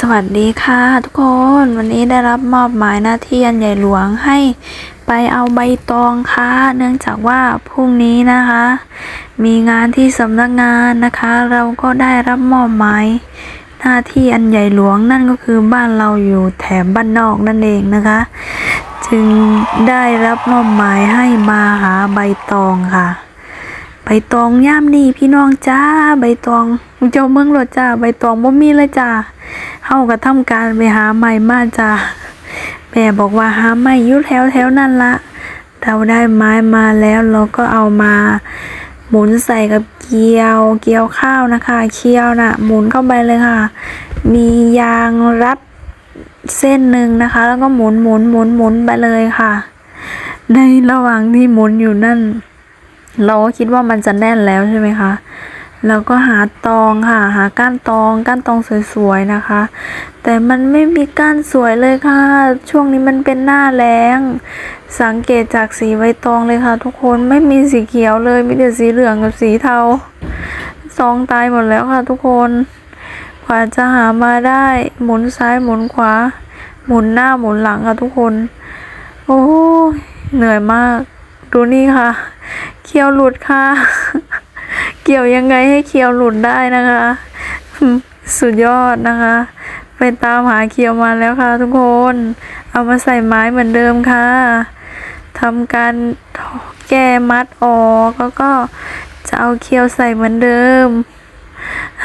สวัสดีค่ะทุกคนวันนี้ได้รับมอบหมายหน้าที่อันใหญ่หลวงให้ไปเอาใบตองค่ะ เนื่องจากว่าพรุ่งนี้นะคะ มีงานที่สำนักงานนะคะ เราก็ได้รับมอบหมายหน้าที่อันใหญ่หลวงนั่นก็คือบ้านเราอยู่แถบบ้านนอกนั่นเองนะคะ จึงได้รับมอบหมายให้มาหาใบตองค่ะ ใบตองย่ามนี่พี่น้องจ้าใบตองเจ้าเมืองรถจ้าใบตองบ่มีเลยจ้าเฮาก็ทำการไปหาใหม่มาจ้าแม่บอกว่าหาใหม่อยู่แถวแถวนั่นละเราได้ไม้มาแล้วเราก็เอามาหมุนใส่กับเกียว เกียวข้าวนะคะเคี่ยวน่ะ หมุนเข้าไปเลยค่ะ มียางรัดเส้นหนึ่งนะคะ แล้วก็หมุนหมุนหมุนหมุนไปเลยค่ะ ในระหว่างที่หมุนอยู่นั่น เราก็คิดว่ามันจะแน่นแล้วใช่ไหมคะเราก็หาตองค่ะ หาก้านตอง ก้านตองสวยๆนะคะ แต่มันไม่มีก้านสวยเลยค่ะ ช่วงนี้มันเป็นหน้าแล้ง สังเกตจากสีใบตองเลยค่ะ ทุกคนไม่มีสีเขียวเลยมีแต่สีเหลืองกับสีเทาซองตายหมดแล้วค่ะ ทุกคนกว่าจะหามาได้หมุนซ้ายหมุนขวา หมุนหน้าหมุนหลังค่ะทุกคน โอ้เหนื่อยมาก ดูนี่ค่ะ เคี้ยวหลุดค่ะ เกี่ยวยังไงให้เคี้ยวหลุดได้นะคะ สุดยอดนะคะ ไปตามหาเคี้ยวมาแล้วค่ะ ทุกคน เอามาใส่ไม้เหมือนเดิมค่ะทำการแก้มัดออกแล้วก็จะเอาเคี้ยวใส่เหมือนเดิม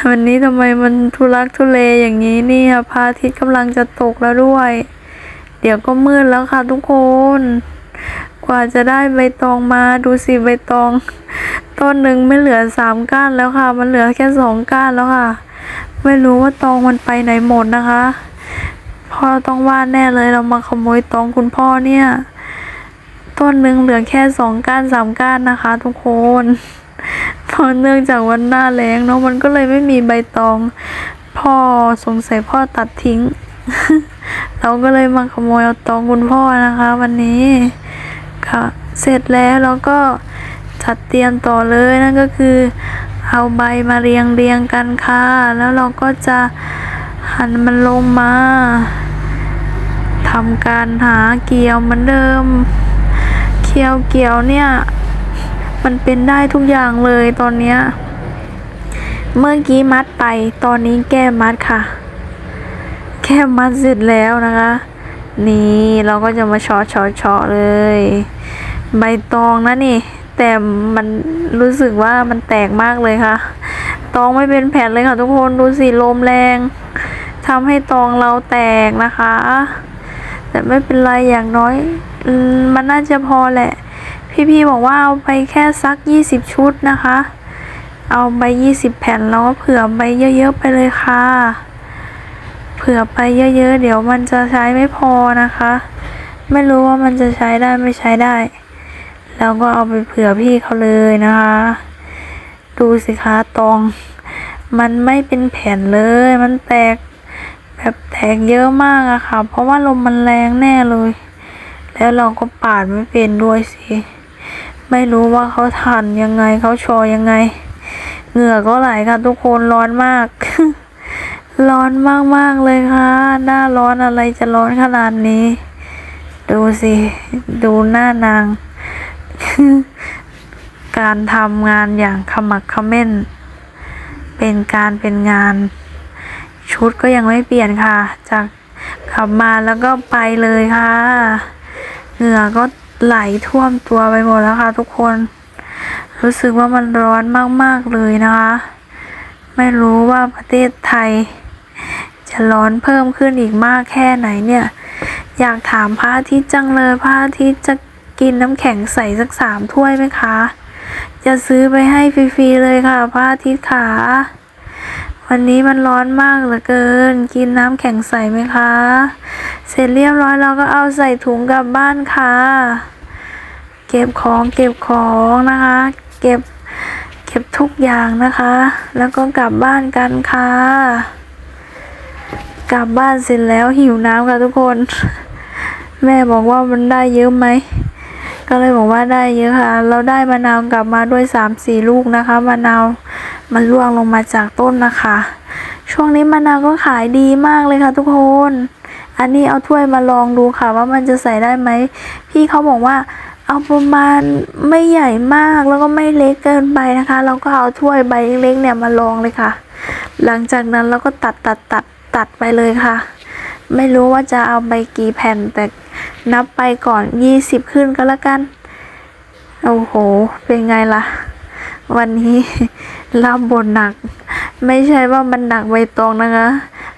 วันนี้ทำไมมันทุลักทุเลอย่างนี้นี่ยพระอาทิตย์กำลังจะตกแล้วด้วย เดี๋ยวก็มืดแล้วค่ะทุกคน ว่าจะได้ใบตองมาดูสิใบตอง ต้นหนึ่งไม่เหลือสามก้านแล้วค่ะ มันเหลือแค่สองก้านแล้วค่ะ ไม่รู้ว่าตองมันไปไหนหมดนะคะพ่อต้องว่าแน่เลยเรามาขโมยตองคุณพ่อเนี่ย ต้นหนึ่งเหลือแค่สองก้านสามก้านนะคะ ทุกคนเพราะเนื่องจากวันหน้าแล้งเนาะมันก็เลยไม่มีใบตอง พ่อสงสัยพ่อตัดทิ้ง เราก็เลยมาขโมยเอาตองคุณพ่อนะคะ วันนี้ เสร็จแล้วเราก็จัดเตรียมต่อเลยนั่นก็คือ เอาใบมาเรียงเรียงกันค่ะ แล้วเราก็จะหันมันลงมาทำการหาเกลียวเหมือนเดิมเคียวเกี่ยวเนี่ย มันเป็นได้ทุกอย่างเลยตอนเนี้ยเมื่อกี้มัดไปตอนนี้แก้มัดค่ะแค่มัดเสร็จแล้วนะคะ นี่เราก็จะมาชาะเชาะเชาะเลย ใบตองนะนี่ แต่มันรู้สึกว่ามันแตกมากเลยค่ะ ตองไม่เป็นแผ่นเลยค่ะทุกคนดูสิลมแรงทำให้ตองเราแตกนะคะ แต่ไม่เป็นไรอย่างน้อย มันน่าจะพอแหละ พี่ๆบอกว่าเอาไปแค่สักยี่สิบชุดนะคะ เอาใบยี่สิบแผ่นแล้วก็เผื่อใบเยอะๆไปเลยค่ะเผื่อไปเยอะๆ เดี๋ยวมันจะใช้ไม่พอนะคะ ไม่รู้ว่ามันจะใช้ได้ไม่ใช้ได้ แล้วก็เอาไปเผื่อพี่เขาเลยนะคะ ดูสิคะตอง มันไม่เป็นแผ่นเลย มันแตกแบบแตกเยอะมากอะค่ะ เพราะว่าลมมันแรงแน่เลย แล้วเราก็ปาดไม่เป็นด้วยสิ ไม่รู้ว่าเขาทันยังไงเขาโชว์ยังไง เหงื่อก็ไหลค่ะทุกคนร้อนมาก ร้อนมากๆเลยค่ะ หน้าร้อนอะไรจะร้อนขนาดนี้ ดูสิ ดูหน้านาง การทำงานอย่างขมักขม้น เป็นการเป็นงาน ชุดก็ยังไม่เปลี่ยนค่ะ จากขับมาแล้วก็ไปเลยค่ะ เหงื่อก็ไหลท่วมตัวไปหมดแล้วค่ะ ทุกคน รู้สึกว่ามันร้อนมากๆเลยนะคะ ไม่รู้ว่าประเทศไทย จะร้อนเพิ่มขึ้นอีกมากแค่ไหนเนี่ย อยากถามพระอาทิตย์จังเลยพระอาทิตย์จะ กินน้ำแข็งใสสักสามถ้วยไหมคะ จะซื้อไปให้ฟรีๆเลยค่ะพระอาทิตย์ขา วันนี้มันร้อนมากเหลือเกิน กินน้ำแข็งใสไหมคะ เสร็จเรียบร้อยเราก็เอาใส่ถุงกลับบ้านค่ะ เก็บของเก็บของนะคะ เก็บเก็บทุกอย่างนะคะ แล้วก็กลับบ้านกันค่ะ กลับบ้านเสร็จแล้วหิวน้ำค่ะทุกคนแม่บอกว่ามันได้เยอะไหม ก็เลยบอกว่าได้เยอะค่ะ เราได้มะนาวกลับมาด้วยสามสี่ลูกนะคะมะนาวมันร่วงลงมาจากต้นนะคะชช่วงนี้มะนาวก็ขายดีมากเลยค่ะทุกคน อันนี้เอาถ้วยมาลองดูค่ะ ว่ามันจะใส่ได้ไหม พี่เขาบอกว่าเอาประมาณไม่ใหญ่มากแล้วก็ไม่เล็กเกินไปนะคะ เราก็เอาถ้วยใบเล็กๆเนี่ยมาลองเลยค่ะ หลังจากนั้นเราก็ตัดตัดตัดตัดไปเลยค่ะ ไม่รู้ว่าจะเอาไปกี่แผ่นแต่ นับไปก่อนยี่สิบขึ้นก็แล้วกัน โอ้โห เป็นไงล่ะ วันนี้รับบทหนัก ไม่ใช่ว่ามันหนักใบตองนะคะ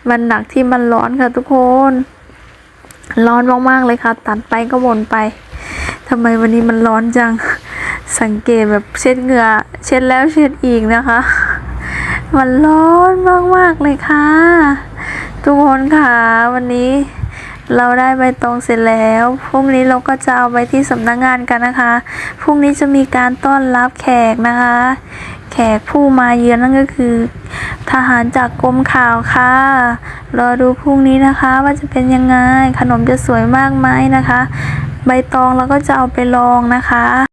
มันหนักที่มันร้อนค่ะทุกคน ร้อนมากๆเลยค่ะ ตัดไปก็บ่นไปทำไมวันนี้มันร้อนจัง สังเกตแบบเช็ดเหงื่อ เช็ดแล้วเช็ดอีกนะคะ มันร้อนมากๆเลยค่ะ ทุกคนค่ะวันนี้ เราได้ใบตองเสร็จแล้ว พรุ่งนี้เราก็จะเอาไปที่สำนักงานกันนะคะ พรุ่งนี้จะมีการต้อนรับแขกนะคะ แขกผู้มาเยือนนั่นก็คือ ทหารจากกรมข่าวค่ะ รอดูพรุ่งนี้นะคะว่าจะเป็นยังไง ขนมจะสวยมากไหมนะคะ ใบตองเราก็จะเอาไปลองนะคะ